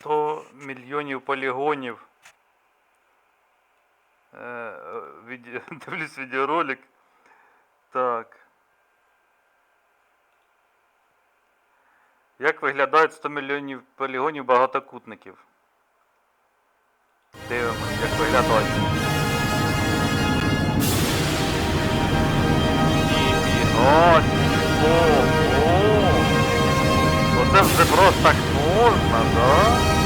100 мільйонів полігонів. Е, Дивлюсь відеоролик. Так. Як виглядають 100 мільйонів полігонів багатокутників? Дивимось, як виглядають. Ніфіга, собі. ого! Оце вже просто можна, да?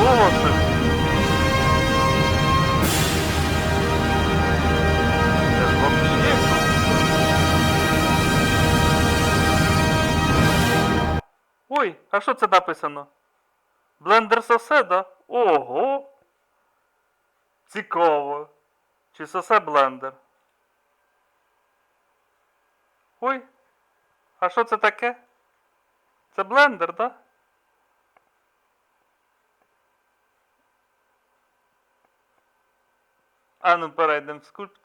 Вообще круто. Ой, а що це написано? Блендер сосе, да? Ого! Цікаво. Чи сосе блендер? Ой, а що це таке? Це блендер, да? А ну перейдемо в скульпт.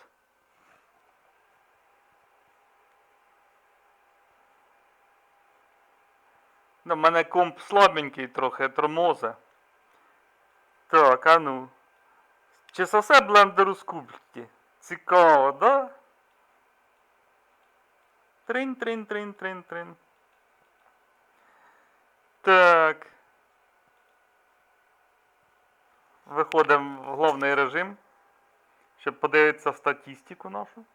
Ну, в мене комп слабенький трохи, тормозе. Так, а ну. Чи сосе блендер у скульпті? Цікаво, да? Трин, Так. Виходимо в головний режим, щоб подивитися статистику нашу.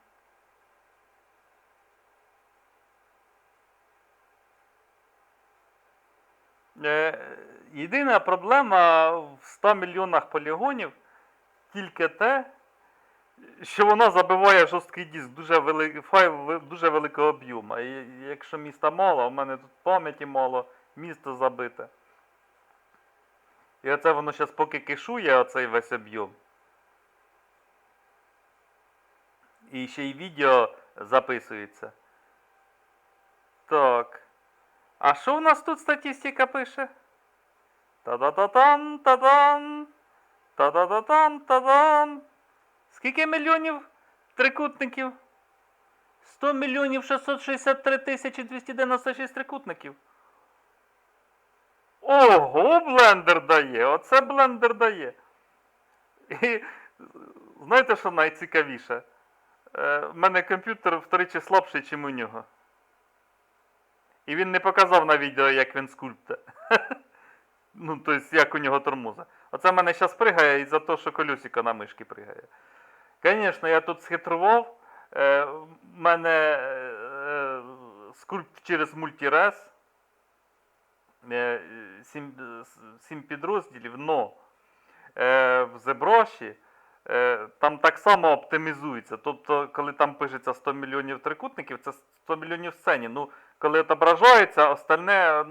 Е, Єдина проблема в 100 мільйонах полігонів тільки те, що воно забиває жорсткий диск, дуже великий файл дуже великого об'єму. Якщо міста мало, у мене тут пам'яті мало, місто забите. І оце воно зараз поки кишує оцей весь об'єм. І ще й відео записується. Так. А що у нас тут статистика пише? Та-да-да-там, та-дам. Та-да-да-там, та-дам. Скільки мільйонів трикутників? 100 мільйонів 663 тисячі 296 трикутників. Ого, блендер дає! Оце блендер дає. І знаєте, що найцікавіше? Е, в мене комп'ютер втричі слабший, ніж у нього. І він не показав на відео, як він скульпте. ну, тобто, як у нього тормоза. Оце в мене зараз пригає із-за того, що колесико на мишки пригає. Звісно, я тут схитрував. Е, в мене е, скульпт через мультирез. Е, сім, сім підрозділів, но е, в е, там так само оптимізується. Тобто, коли там пишеться 100 мільйонів трикутників, це 100 мільйонів сцені. Ну, коли отображається, остальне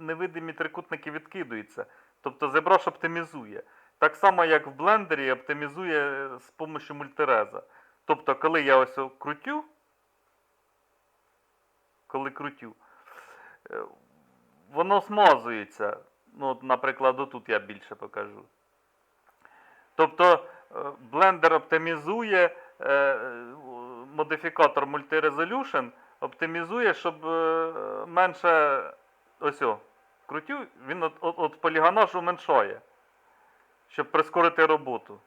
невидимі трикутники відкидуються. Тобто ZBrush оптимізує. Так само, як в блендері оптимізує з допомогою мультиреза. Тобто, коли я ось крутю, коли крутю, е, воно смазується. Ну, от, наприклад, отут я більше покажу. Тобто блендер оптимізує е, модифікатор Multi-Resolution, оптимізує, щоб е, менше ось о, крутю, він от, от, от полігонажу уменшає, щоб прискорити роботу.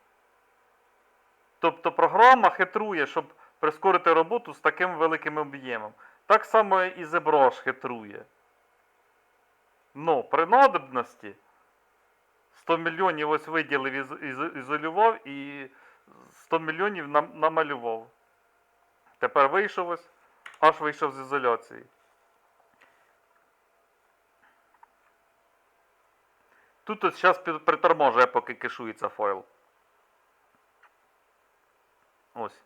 Тобто програма хитрує, щоб прискорити роботу з таким великим об'ємом. Так само і ZBrush хитрує. Ну, при надобності 100 мільйонів ось виділив, із, із, ізолював і 100 мільйонів нам, намалював. Тепер вийшов ось, аж вийшов з ізоляції. Тут ось зараз приторможує, поки кешується файл. Ось.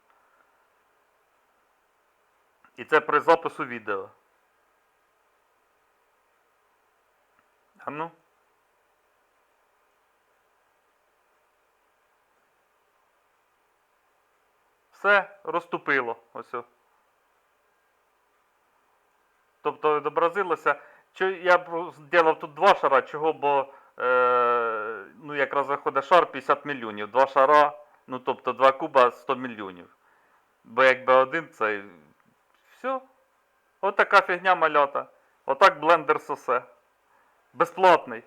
І це при запису відео. А ну. Все розтупило. Ось. Тобто відобразилося. Я б зробив тут два шара, чого, бо е, ну, якраз виходить шар 50 мільйонів. Два шара, ну тобто два куба 100 мільйонів. Бо якби один це. Все. От така фігня мальота. Отак блендер сосе. Безплатний.